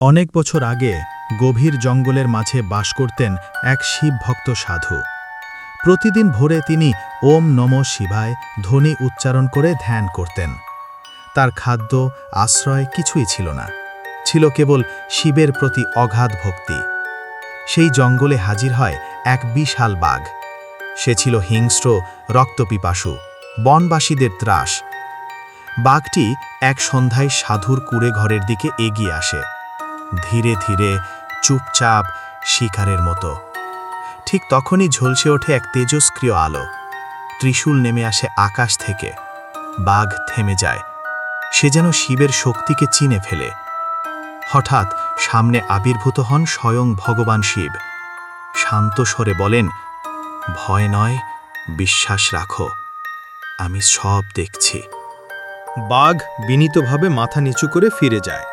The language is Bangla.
অনেক বছর আগে গভীর জঙ্গলের মাঝে বাস করতেন এক শিব ভক্ত সাধু। প্রতিদিন ভোরে তিনি ওম নম শিবায় ধ্বনি উচ্চারণ করে ধ্যান করতেন। তার খাদ্য, আশ্রয় কিছুই ছিল না। ছিল কেবল শিবের প্রতি অগাধ ভক্তি। সেই জঙ্গলে হাজির হয় এক বিশাল বাঘ। সে ছিল হিংস্র, রক্তপিপাসু, বনবাসীদের ত্রাস বাঘটি এক সন্ধ্যায় সাধুর কুড়ে ঘরের দিকে এগিয়ে আসে। ধীরে ধীরে চুপচাপ শিকারের মতো। ঠিক তখনই ঝলসে ওঠে এক তেজস্ক্রিয় আলো। ত্রিশূল নেমে আসে আকাশ থেকে। বাঘ থেমে যায়। সে যেন শিবের শক্তিকে চিনে ফেলে। হঠাৎ সামনে আবির্ভূত হন স্বয়ং ভগবান শিব। শান্ত স্বরে বলেন, ভয় নয়, বিশ্বাস রাখো। আমি সব দেখছি। বাঘ বিনীতভাবে মাথা নিচু করে ফিরে যায়।